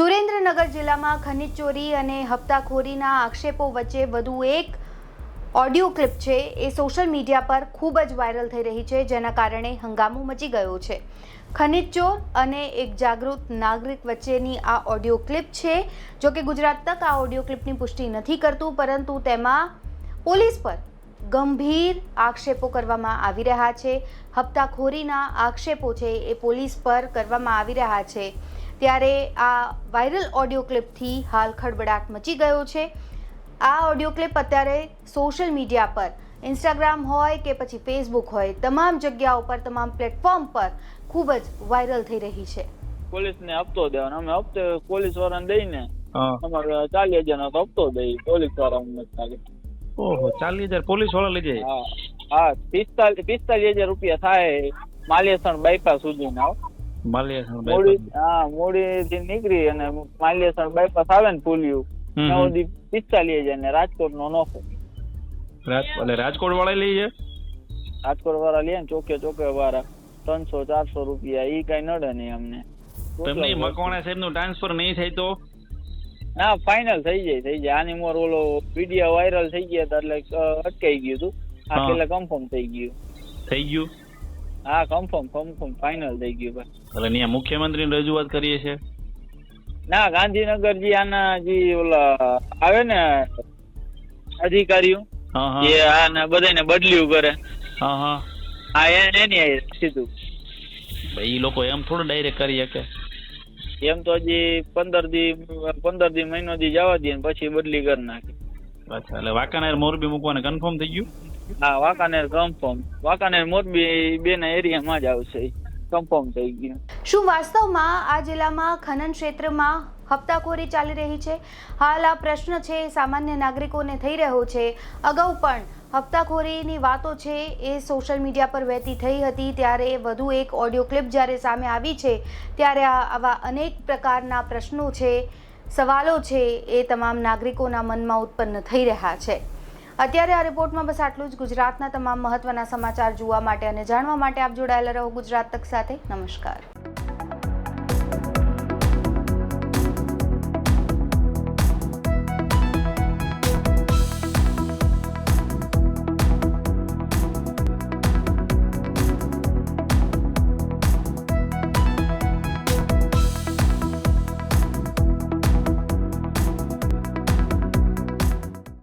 સુરેન્દ્રનગર જિલ્લામાં ખનિજ ચોરી અને હપ્તાખોરીના આક્ષેપો વચ્ચે વધુ એક ઓડિયો ક્લિપ છે. એ સોશિયલ મીડિયા પર ખૂબ જ વાયરલ થઈ રહી છે, જેના કારણે હંગામો મચી ગયો છે. ખનિજ ચોર અને એક જાગૃત નાગરિક વચ્ચેની આ ઓડિયો ક્લિપ છે. જો કે ગુજરાત તક આ ઓડિયો ક્લિપની પુષ્ટિ નથી કરતું, પરંતુ તેમાં પોલીસ પર ગંભીર આક્ષેપો કરવામાં આવી રહ્યા છે. હપ્તાખોરીના આક્ષેપો છે એ પોલીસ પર કરવામાં આવી રહ્યા છે. ત્યારે આ વાયરલ ઓડિયો ક્લિપથી હાલ ખળબડાટ મચી ગયો છે. આ ઓડિયો ક્લિપ અત્યારે સોશિયલ મીડિયા પર ઇન્સ્ટાગ્રામ હોય કે પછી ફેસબુક હોય તમામ જગ્યાઓ પર તમામ પ્લેટફોર્મ પર ખૂબ જ વાયરલ થઈ રહી છે. પોલીસને હપ્તો દેવાનો. અમે હપ્તો પોલીસ વાળાને દઈને અમારે ચાલી હજાર હપ્તો દઈ પોલીસ વાળાને ખાલી ઓહો ચાલીસ હજાર પોલીસવાળા લઈ જાય? હા પિસ્તાલીસ પિસ્તાલીસ હજાર રૂપિયા થાય માલિયાસણ બાયપાસ સુધી ના માલિયા મોડી હા મોડી થી નીકળી અને માલિયાસણ બાયપાસ આવે ને પુલિયું ત્યાં પિસ્તાલીસ હજાર ને રાજકોટ નો નોખો એટલે રાજકોટ વાળા લઈ જાય? રાજકોટ વાળા લે ને ચોકે ચોકે વાળા ત્રણસો ચારસો રૂપિયા ઈ કઈ નડે નહીં અમને. તમને મકવાણા સાહેબનું ટ્રાન્સફર નહીં થાય તો? ના ફાઇનલ થઈ જાય થઈ જાય. આની મોર ઓલો વીડિયો વાયરલ થઈ ગયા હતા એટલે અટકાઈ ગયું હતું. આ પેલા કન્ફર્મ થઈ ગયું. થઈ ગયું? હા કન્ફર્મ કન્ફર્મ ફાઇનલ થઈ ગયું ભાઈ એટલે ત્યાં મુખ્યમંત્રીની રજૂઆત કરીએ છે? ના ગાંધીનગર જે આના જે ઓલા આવે ને અધિકારીઓ હા આને બધાને બદલ્યું કરે. હા હા. એ- એની સીધું. ભાઈ લોકો એમ થોડું ડાયરેક્ટ કરી શકે. એમ તો હજી પંદર દી પંદર દી મહિનો દી જવા દે ને પછી બદલી કરી નાખી અચ્છા એટલે વાંકાનેર મોરબી મૂકવાને કન્ફર્મ થઈ ગયું? હા વાંકાનેર કન્ફર્મ વાંકાનેર મોરબી બે ના એરિયામાં જ આવશે. કન્ફર્મ થઈ ગયું. શું વાસ્તવમાં આ જિલ્લામાં ખનન ક્ષેત્રમાં હપ્તાખોરી ચાલી રહી છે? હાલ આ પ્રશ્ન છે સામાન્ય નાગરિકોને થઈ રહ્યો છે. અગાઉ પણ હપ્તાખોરીની વાતો છે એ સોશિયલ મીડિયા પર વહેતી થઈ હતી. ત્યારે વધુ એક ઓડિયો ક્લિપ જ્યારે સામે આવી છે, ત્યારે આવા અનેક પ્રકારના પ્રશ્નો છે, સવાલો છે એ તમામ નાગરિકોના મનમાં ઉત્પન્ન થઈ રહ્યા છે. અત્યારે આ રિપોર્ટમાં બસ આટલું જ. ગુજરાતના તમામ મહત્વના સમાચાર જોવા માટે અને જાણવા માટે આપ જોડાયેલા રહો ગુજરાત તક સાથે. નમસ્કાર.